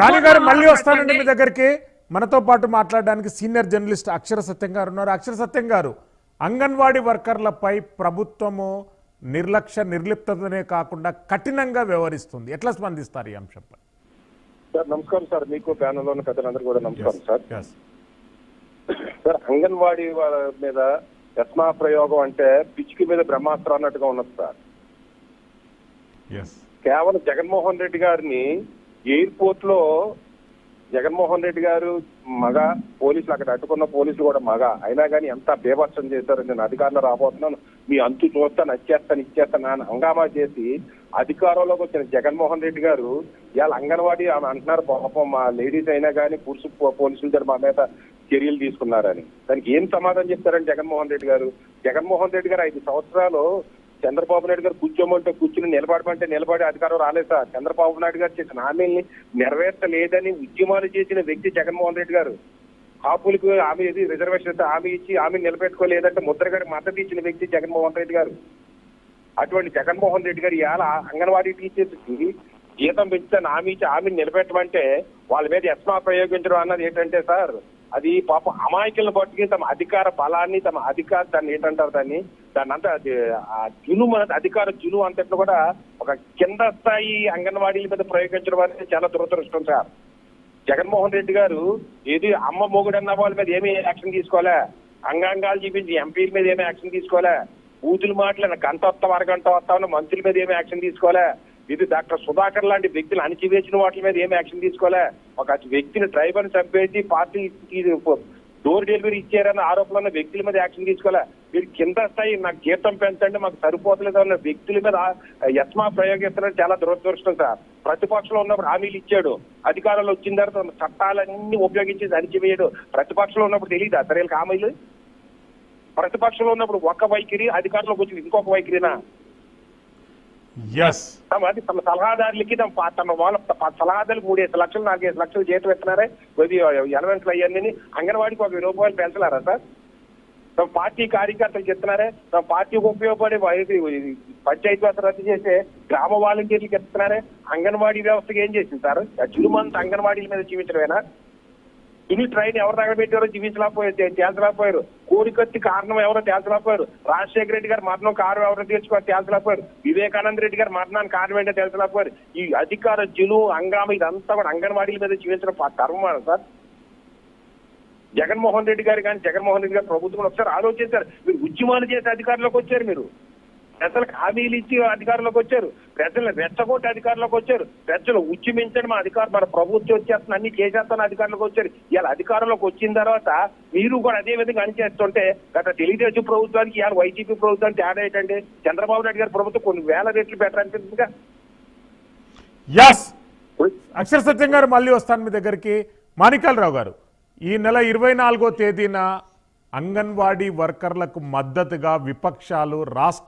రాణి గారు మళ్ళీ వస్తానండి మీ. దగ్గరికి. మనతో పాటు మాట్లాడడానికి సీనియర్ జర్నలిస్ట్ అక్షర సత్యం గారు ఉన్నారు. అక్షర సత్యం గారు అంగన్వాడీ వర్కర్లపై ప్రభుత్వము నిర్లక్ష్య నిర్లిప్తతనే కాకుండా కఠినంగా వ్యవహరిస్తుంది. ఎట్లా స్పందిస్తారు ఈ అంశంపై? సార్ నమస్కారం సార్. మీకు ప్యానల్ ఉన్న కూడా నమస్కారం సార్. సార్ అంగన్వాడీ వాళ్ళ మీద యస్మా ప్రయోగం అంటే పిచ్చికి మీద బ్రహ్మాస్త్రం అన్నట్టుగా ఉన్నది సార్. Yes. కేవలం జగన్మోహన్ రెడ్డి గారిని ఎయిర్పోర్ట్లో జగన్మోహన్ రెడ్డి గారు మగ పోలీసులు అక్కడ అడ్డుకున్న పోలీసులు కూడా మగ. అయినా కానీ ఎంత బేభత్సం చేశారు నేను అధికారంలో రాబోతున్నాను. మీ అంతు చూస్తాను వచ్చేస్తాను ఇచ్చేస్తాను అని హంగామా చేసి అధికారంలోకి వచ్చిన జగన్మోహన్ రెడ్డి గారు ఇవాళ అంగన్వాడీ ఆమె అంటున్నారు పాపం మా లేడీస్ అయినా కానీ పురుషు పో- దగ్గర మా మీద చర్యలు తీసుకున్నారని. దానికి ఏం సమాధానం చెప్తారని జగన్మోహన్ రెడ్డి గారు? జగన్మోహన్ రెడ్డి గారు ఐదు సంవత్సరాలు చంద్రబాబు నాయుడు గారు కూర్చోమంటే కూర్చుని నిలబడమంటే నిలబడి అధికారం రాలేదు సార్. చంద్రబాబు నాయుడు గారు చేసిన హామీల్ని నెరవేర్చలేదని ఉద్యమాలు చేసిన వ్యక్తి జగన్మోహన్ రెడ్డి గారు. కాపులకు హామీ ఇది రిజర్వేషన్ అయితే హామీ ఇచ్చి హామీ నిలబెట్టుకోలేదంటే ముద్ర గారి మద్దతు ఇచ్చిన వ్యక్తి జగన్మోహన్ రెడ్డి గారు. అటువంటి జగన్మోహన్ రెడ్డి గారు ఇవాళ అంగన్వాడీ టీచర్స్కి జీతం పెంచుతాను హామీ ఇచ్చి హామీని నిలబెట్టమంటే వాళ్ళ మీద ఎస్మా ప్రయోగించడం అన్నది ఏంటంటే సార్ అది పాపం అమాయకులను పట్టుకుని తమ అధికార బలాన్ని తమ అధికార దాన్ని ఏంటంటారు దాన్ని? దాని అంతా ఆ జును అనేది అధికార జును అంతట్లో కూడా ఒక కింద స్థాయి అంగన్వాడీల మీద ప్రయోగించడం అనేది చాలా దురదృష్టం సార్. జగన్మోహన్ రెడ్డి గారు ఏది అమ్మ మొగుడు అన్న వాళ్ళ మీద ఏమీ యాక్షన్ తీసుకోలే. అంగాంగాలు చూపించి ఎంపీల మీద ఏమీ యాక్షన్ తీసుకోలే. ఊతులు మాటలు గంట వస్తాం అరగంట వస్తామని మంత్రుల మీద ఏమీ యాక్షన్ తీసుకోలే. ఇది డాక్టర్ సుధాకర్ లాంటి వ్యక్తులు అణిచివేసిన వాటి మీద ఏమి యాక్షన్ తీసుకోలే. ఒక వ్యక్తిని డ్రైవర్ని చంపేసి పార్టీ డోర్ డెలివరీ ఇచ్చారన్న ఆరోపణలు ఉన్న వ్యక్తుల మీద యాక్షన్ తీసుకోవాలి? మీరు కింద స్థాయి నాకు జీతం పెంచండి మాకు సరిపోతలేదు అన్న వ్యక్తుల మీద యస్మా ప్రయోగిస్తున్నది చాలా దురదృష్టం సార్. ప్రతిపక్షంలో ఉన్నప్పుడు హామీలు ఇచ్చాడు. అధికారంలో వచ్చిన తర్వాత చట్టాలన్నీ ఉపయోగించి అణిచివేయడు. ప్రతిపక్షంలో ఉన్నప్పుడు తెలియదు సరే హామీలు? ప్రతిపక్షంలో ఉన్నప్పుడు ఒక వైఖరి అధికారంలోకి వచ్చి ఇంకొక వైఖరినా? అది తమ సలహాదారులకి తమ తమ వాళ్ళ సలహాదారులకు మూడేసి లక్షలు నాలుగైదు లక్షలు జీతం ఇస్తున్నారే. కొద్ది ఎలవెన్స్లు అయ్యాన్ని అంగన్వాడికి ఒక వెయ్యి రూపాయలు పెంచలేరా సార్? తమ పార్టీ కార్యకర్తలు చెప్తున్నారే. తమ పార్టీకి ఉపయోగపడే పంచాయతీ వ్యవస్థ రద్దు చేసే గ్రామ వాలంటీర్లకు ఇస్తున్నారే అంగన్వాడీ వ్యవస్థకి ఏం చేసింది సార్? ఆ అంగన్వాడీల మీద జీవించడమేనా ఇన్ని ట్రైన్ ఎవరు తగలబెట్టారో జీవించలేకపోయారు తేల్చలేకపోయారు. కోడికత్తి కారణం ఎవరో తేల్చలేకపోయారు. రాజశేఖర రెడ్డి గారు మరణం కారణం ఎవరో తీర్చుకో తేల్చలేకపోయారు. వివేకానంద రెడ్డి గారు మరణానికి కారణం ఏంటో తేల్చలేకపోయారు. ఈ అధికార జులు హంగామ ఇదంతా కూడా అంగన్వాడీల మీద జీవించడం ప- సార్. జగన్మోహన్ రెడ్డి గారు కానీ జగన్మోహన్ రెడ్డి గారు ప్రభుత్వం ఒకసారి ఆలోచించారు. మీరు ఉద్యమాలు చేసే అధికారంలోకి వచ్చారు మీరు. ప్రజలకు హామీలు ఇచ్చి అధికారంలోకి వచ్చారు. ప్రజలను రెచ్చగొట్టి అధికారంలోకి వచ్చారు. ప్రజలు ఉద్యమించడం మా అధికారం మన ప్రభుత్వం వచ్చేస్తున్న అన్ని చేసేస్తాను అధికారంలోకి వచ్చారు. ఇలా అధికారంలోకి వచ్చిన తర్వాత మీరు కూడా అదే విధంగా అనిచేస్తుంటే గత తెలుగుదేశం ప్రభుత్వానికి ఇవాళ వైసీపీ ప్రభుత్వానికి తేడా ఏంటంటే చంద్రబాబు నాయుడు గారి ప్రభుత్వం కొన్ని వేల రెట్లు బెటర్ అనిపిస్తుందిగా. ఎస్ అక్షర సత్యం గారు మళ్ళీ వస్తాను మీ దగ్గరికి. మాణికాలరావు గారు ఈ నెల ఇరవై నాలుగో తేదీన అంగన్వాడీ వర్కర్లకు మద్దతుగా విపక్షాలు రాష్ట్ర